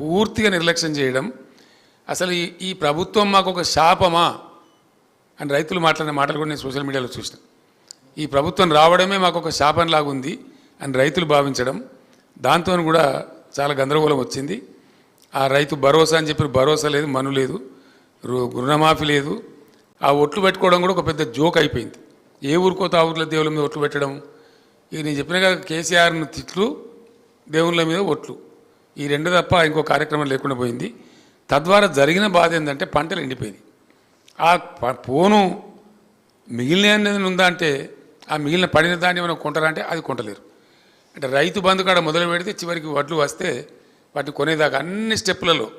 పూర్తిగా నిర్లక్ష్యం చేయడం. అసలు ఈ ఈ ప్రభుత్వం మాకు ఒక శాపమా? అని రైతులు మాట్లాడిన మాటలు కూడా నేను సోషల్ మీడియాలో చూసిన. ఈ ప్రభుత్వం రావడమే మాకు ఒక శాపంలాగా ఉంది అని రైతులు భావించడం. దాంతో కూడా చాలా గందరగోళం వచ్చింది. ఆ రైతు భరోసా అని చెప్పి భరోసా లేదు మను లేదు రుణమాఫీ లేదు. ఆ ఒట్లు పెట్టుకోవడం కూడా ఒక పెద్ద జోక్ అయిపోయింది. ఏ ఊరికో తాగుతుల దేవుళ్ళ మీద ఒట్లు పెట్టడం. ఇక నేను చెప్పినగా కేసీఆర్ను తిట్లు దేవుళ్ళ మీద ఒట్లు. ఈ రెండు తప్ప ఇంకో కార్యక్రమం లేకుండా పోయింది. తద్వారా జరిగిన బాధ ఏంటంటే పంటలు ఎండిపోయింది ఆ ప- పోను మిగిలిన ఉందా అంటే ఆ మిగిలిన పడిన దాన్ని మనం కొంటారా అంటే అది కొంటలేరు. అంటే రైతు బంధు కాడ మొదలు పెడితే చివరికి వడ్లు వస్తే వాటిని కొనేదాకా అన్ని స్టెప్పులలో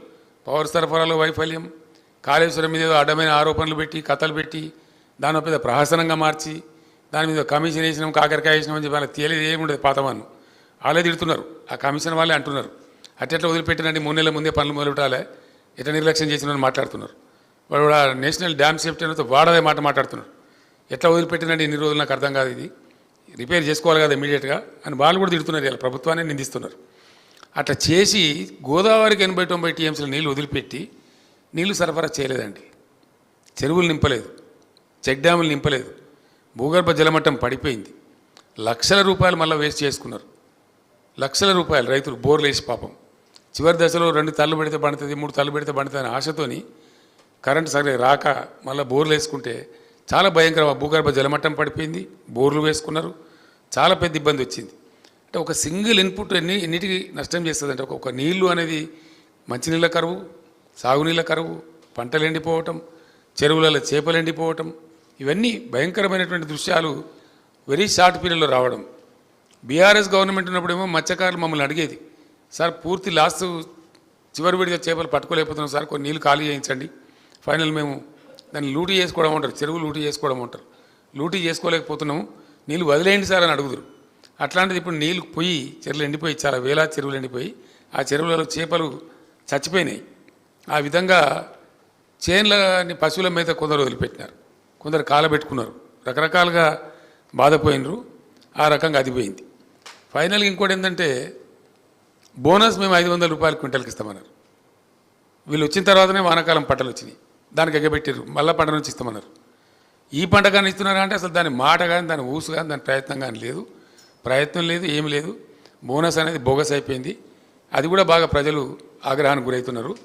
పవర్ సరఫరాలో వైఫల్యం కాళేశ్వరం మీద ఏదో అడ్డమైన ఆరోపణలు పెట్టి కథలు పెట్టి దాని పెద్ద ప్రహసనంగా మార్చి దాని మీద కమిషన్ వేసినాం కాకరకాయ వేసినాం అని చెప్పి వాళ్ళకి తేలిదేమి ఉండదు పాతవాన్ని వాళ్ళే తిడుతున్నారు. ఆ కమిషన్ వాళ్ళే అంటున్నారు. అట్టెట్లా వదిలిపెట్టినండి మూడు నెలల ముందే పనులు మొదలుపెట్టాలి. ఎట్లా నిర్లక్ష్యం చేసిన మాట్లాడుతున్నారు. వాడు కూడా నేషనల్ డ్యామ్ సేఫ్టీ అనేది వాడదే మాట మాట్లాడుతున్నారు. ఎట్లా వదిలిపెట్టినండి ఇన్ని రోజులు నాకు అర్థం కాదు ఇది. రిపేర్ చేసుకోవాలి కదా ఇమీడియట్గా అని వాళ్ళు కూడా తిడుతున్నారు ఇలా ప్రభుత్వాన్ని నిందిస్తున్నారు. అట్లా చేసి గోదావరికి ఎనభై తొంభై టీఎంసీల నీళ్ళు వదిలిపెట్టి నీళ్ళు సరఫరా చేయలేదండి. చెరువులు నింపలేదు. చెక్ డ్యాములు నింపలేదు. భూగర్భ జలమట్టం పడిపోయింది. లక్షల రూపాయలు మళ్ళీ వేస్ట్ చేసుకున్నారు. లక్షల రూపాయలు రైతులు బోర్లు వేసి పాపం. చివరి దశలో రెండు తల్లు పెడితే పండుతుంది మూడు తల్లు పెడితే పండుతుంది అనే ఆశతోని కరెంటు సరే రాక మళ్ళీ బోర్లు వేసుకుంటే చాలా భయంకర భూగర్భ జలమట్టం పడిపోయింది బోర్లు వేసుకున్నారు చాలా పెద్ద ఇబ్బంది వచ్చింది. అంటే ఒక సింగిల్ ఇన్పుట్ ఎన్ని ఎన్నిటికి నష్టం చేస్తుంది అంటే ఒక నీళ్ళు అనేది మంచినీళ్ళ కరువు సాగునీళ్ళ కరువు పంటలు ఎండిపోవటం చెరువులలో చేపలు ఎండిపోవటం ఇవన్నీ భయంకరమైనటువంటి దృశ్యాలు వెరీ షార్ట్ పీరియడ్లో రావడం. బీఆర్ఎస్ గవర్నమెంట్ ఉన్నప్పుడేమో మత్స్యకారులు మమ్మల్ని అడిగేది సార్ పూర్తి లాస్ట్ చివరి విడిగా చేపలు పట్టుకోలేకపోతున్నాం సార్. కొన్ని నీళ్ళు ఖాళీ చేయించండి. ఫైనల్ మేము దాన్ని లూటీ చేసుకోవడం అంటారు. చెరువు లూటీ చేసుకోవడం ఉంటారు లూటీ చేసుకోలేకపోతున్నాము. నీళ్ళు వదిలేయండి సార్ అని అడుగుదురు. అట్లాంటిది ఇప్పుడు నీళ్ళు పోయి చెరువులు ఎండిపోయి చాలా వేలా చెరువులు ఎండిపోయి ఆ చెరువులలో చేపలు చచ్చిపోయినాయి. ఆ విధంగా చేన్లని పశువుల మీద కొందరు వదిలిపెట్టినారు. కొందరు కాలబెట్టుకున్నారు. రకరకాలుగా బాధపోయినరు. ఆ రకంగా అదిపోయింది ఫైనల్గా ఇంకోటి ఏంటంటే బోనస్ మేము ఐదు వందల రూపాయలు క్వింటల్కి ఇస్తామన్నారు. వీళ్ళు వచ్చిన తర్వాతనే వానాకాలం పంటలు వచ్చినాయి. దానికి ఎగ్గబెట్టారు మళ్ళీ పంట నుంచి ఇస్తామన్నారు. ఈ పంట కానీ ఇస్తున్నారా అంటే అసలు దాని మాట కానీ దాని ఊసు కానీ దాని ప్రయత్నం కానీ లేదు. ప్రయత్నం లేదు ఏమి లేదు. బోనస్ అనేది బోగస్ అయిపోయింది. అది కూడా బాగా ప్రజలు ఆగ్రహానికి గురవుతున్నారు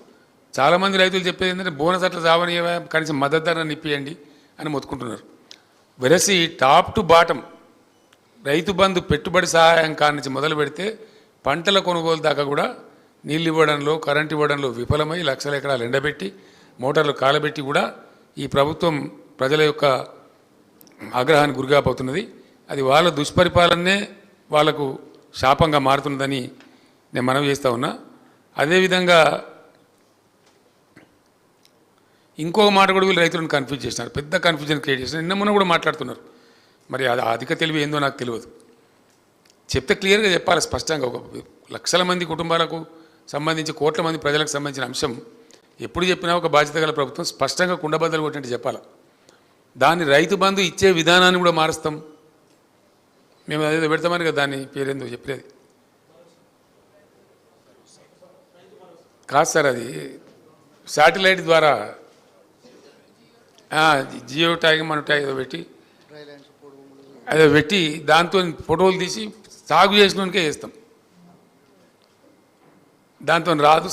చాలామంది రైతులు చెప్పేది ఏంటంటే బోనస్ అట్లా చావనియవా? కనీసం మద్దతు ధర ఇప్పియండి అని మొత్తుకుంటున్నారు. వెరసి top to bottom Rythu Bandhu పెట్టుబడి సహాయం కాడి నుంచి మొదలు పెడితే పంటల కొనుగోలు దాకా కూడా నీళ్ళు ఇవ్వడంలో కరెంట్ ఇవ్వడంలో విఫలమై లక్షల ఎకరాలు ఎండబెట్టి మోటార్లు కాలబెట్టి కూడా ఈ ప్రభుత్వం ప్రజల యొక్క ఆగ్రహానికి గురికాపోతున్నది. అది వాళ్ళ దుష్పరిపాలనే వాళ్ళకు శాపంగా మారుతున్నదని నేను మనవి చేస్తూ ఉన్నా. అదేవిధంగా ఇంకో మాట కూడా వీళ్ళు రైతులను కన్ఫ్యూజ్ చేసినారు. పెద్ద కన్ఫ్యూజన్ క్రియేట్ చేసినారు. నిన్న మొన్న కూడా మాట్లాడుతున్నారు. మరి అది అధిక తెలివి ఏందో నాకు తెలియదు. చెప్తే క్లియర్గా చెప్పాలి స్పష్టంగా. ఒక లక్షల మంది కుటుంబాలకు సంబంధించి కోట్ల మంది ప్రజలకు సంబంధించిన అంశం. ఎప్పుడు చెప్పినా ఒక బాధ్యత గల ప్రభుత్వం స్పష్టంగా కుండబద్దలు కొట్టినట్టు చెప్పాలి. దాన్ని రైతు బంధు ఇచ్చే విధానాన్ని కూడా మారుస్తాం. మేము అదేదో పెడతామని కదా దాని పేరేందో చెప్పలేదు. కాదు సార్ అది శాటిలైట్ ద్వారా జియో ట్యాగ్ మన ట్యాగ్ ఏదో పెట్టి అదే పెట్టి దాంతో ఫోటోలు తీసి సాగు చేసినోనికే వేస్తాం దాంతో రాదు